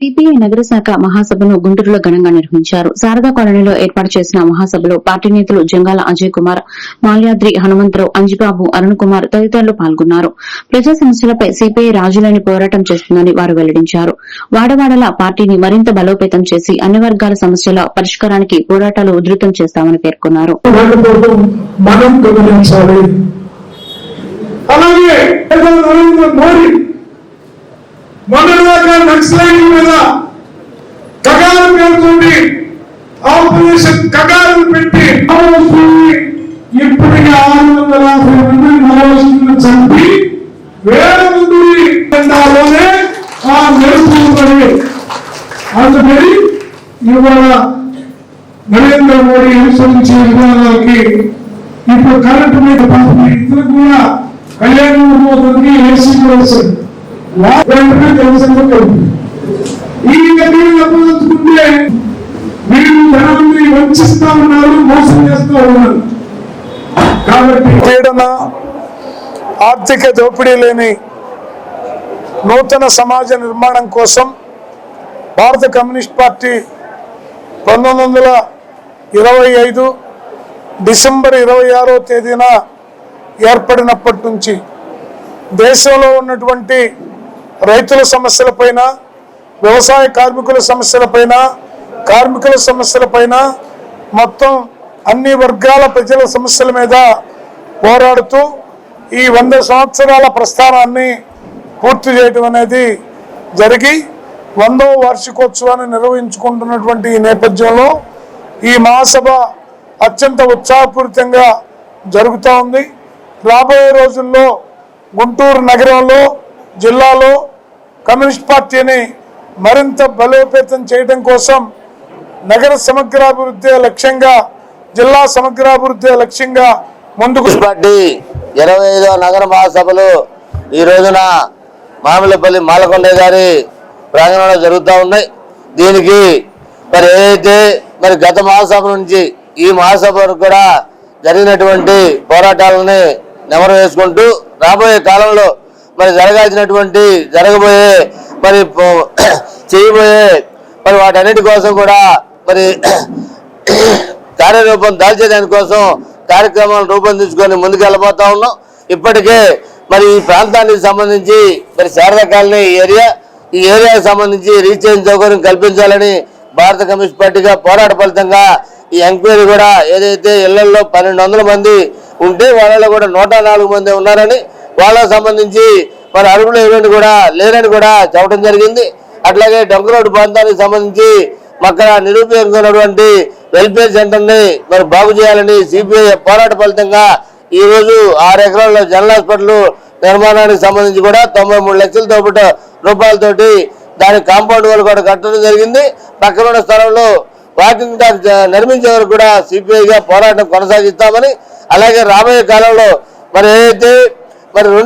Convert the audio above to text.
CPI నగర శాఖ మహాసభను గుంటూరులో ఘనంగా నిర్వహించారు. శారదా కాలనీలో ఏర్పాటు చేసిన మహాసభలో పార్టీ నేతలు జంగాల అజయ్ కుమార్ మాల్యాద్రి హనుమంతరావు అంజిబాబు అరుణ్ కుమార్ తదితరులు పాల్గొన్నారు. ప్రజా సమస్యలపై సిపిఐ రాజులేని పోరాటం చేస్తుందని వారు వెల్లడించారు. వాడవాడల పార్టీని మరింత బలోపేతం చేసి అన్ని వర్గాల సమస్యల పరిష్కారానికి పోరాటాలు ఉధృతం చేస్తామని పేర్కొన్నారు. మనం అలాగే ప్రధాని నరేంద్ర మోడీ మొన్నటిదాకా నక్సలైట్ మీద కగారు పేరుతోటి ఆపరేషన్ కగారు పెట్టి మావోయిస్టుల్ని ఆరు వందల యాభై మంది మావోయిస్టులను చంపి వేల మంది జెండాలోనే ఆ మెరుపు అందుకని ఇవాళ నరేంద్ర మోడీ అనుసరించే విధానాలకి ఇప్పుడు కరెంటు మీద పంపిణీ ఇతరు కూడా కళ్యాణ మోదీకి ఏసీ కూడా వస్తుంది వెంటనే జనసంఖ్య పెరుగుతుంది. ఈ అప్పగించుకుంటే వంచిస్తా ఉన్నారు మోసం ఉన్నారు కాబట్టి పీడన ఆర్థిక దోపిడీ లేని నూతన సమాజ నిర్మాణం కోసం భారత కమ్యూనిస్ట్ పార్టీ పంతొమ్మిది వందల ఇరవై ఐదు డిసెంబర్ ఇరవై ఆరో తేదీన ఏర్పడినప్పటి నుంచి దేశంలో ఉన్నటువంటి రైతుల సమస్యలపైన వ్యవసాయ కార్మికుల సమస్యలపైన కార్మికుల సమస్యలపైన మొత్తం అన్ని వర్గాల ప్రజల సమస్యల మీద పోరాడుతూ ఈ వంద సంవత్సరాల ప్రస్థానాన్ని పూర్తి చేయడం అనేది జరిగి వందో వార్షికోత్సవాన్ని నిర్వహించుకుంటున్నటువంటి ఈ నేపథ్యంలో ఈ మహాసభ అత్యంత ఉత్సాహపూరితంగా జరుగుతూ ఉంది. రాబోయే రోజుల్లో గుంటూరు నగరంలో జిల్లాలో కమ్యూనిస్ట్ పార్టీని మరింత బలోపేతం చేయడం కోసం నగర సమగ్రాభివృద్ధి లక్ష్యంగా జిల్లా సమగ్రాభివృద్ధి లక్ష్యంగా ముందుకు పార్టీ ఇరవై ఐదో నగర మహాసభలు ఈ రోజున మామిళ్ళపల్లి మాలకొండ గారి ప్రాంగణంలో జరుగుతూ ఉన్నాయి దీనికి మరి ఏదైతే మరి గత మహాసభ నుంచి ఈ మహాసభ వరకు కూడా జరిగినటువంటి పోరాటాలని నెమరు వేసుకుంటూ రాబోయే కాలంలో మరి జరగాల్సినటువంటి జరగబోయే మరి చేయబోయే మరి వాటన్నిటి కోసం కూడా మరి కార్యరూపం దాల్చేదాని కోసం కార్యక్రమాలు రూపొందించుకొని ముందుకెళ్ళబోతా ఉన్నాం. ఇప్పటికే మరి ఈ ప్రాంతానికి సంబంధించి మరి శారదా కాలనీ ఏరియా ఈ ఏరియాకి సంబంధించి రీచేంజ్ సౌకర్యం కల్పించాలని భారత కమ్యూనిస్ట్ పార్టీగా పోరాట ఫలితంగా ఈ ఎంక్వైరీ కూడా ఏదైతే ఇళ్ళలో పన్నెండు వందల మంది ఉంటే వాళ్ళలో కూడా నూట నాలుగు మంది ఉన్నారని వాళ్ళకు సంబంధించి మరి అరుగులు ఏమని కూడా లేరని కూడా చెప్పడం జరిగింది. అట్లాగే డొంక రోడ్డు ప్రాంతానికి సంబంధించి మక్కడ నిరుపయోగమైనటువంటి వెల్ఫేర్ సెంటర్ని మరి బాగు చేయాలని సిపిఐ పోరాట ఫలితంగా ఈ రోజు ఆరు ఎకరాల్లో జనరల్ హాస్పిటల్ నిర్మాణానికి సంబంధించి కూడా తొంభై మూడు లక్షలతో పాటు రూపాయలతోటి దాని కాంపౌండ్ వాళ్ళు కూడా కట్టడం జరిగింది. పక్కన ఉన్న స్థలంలో వాకింగ్ ట్రాక్ నిర్మించే వరకు కూడా సిపిఐగా పోరాటం కొనసాగిస్తామని అలాగే రాబోయే కాలంలో మరి ఏదైతే మరి రెండు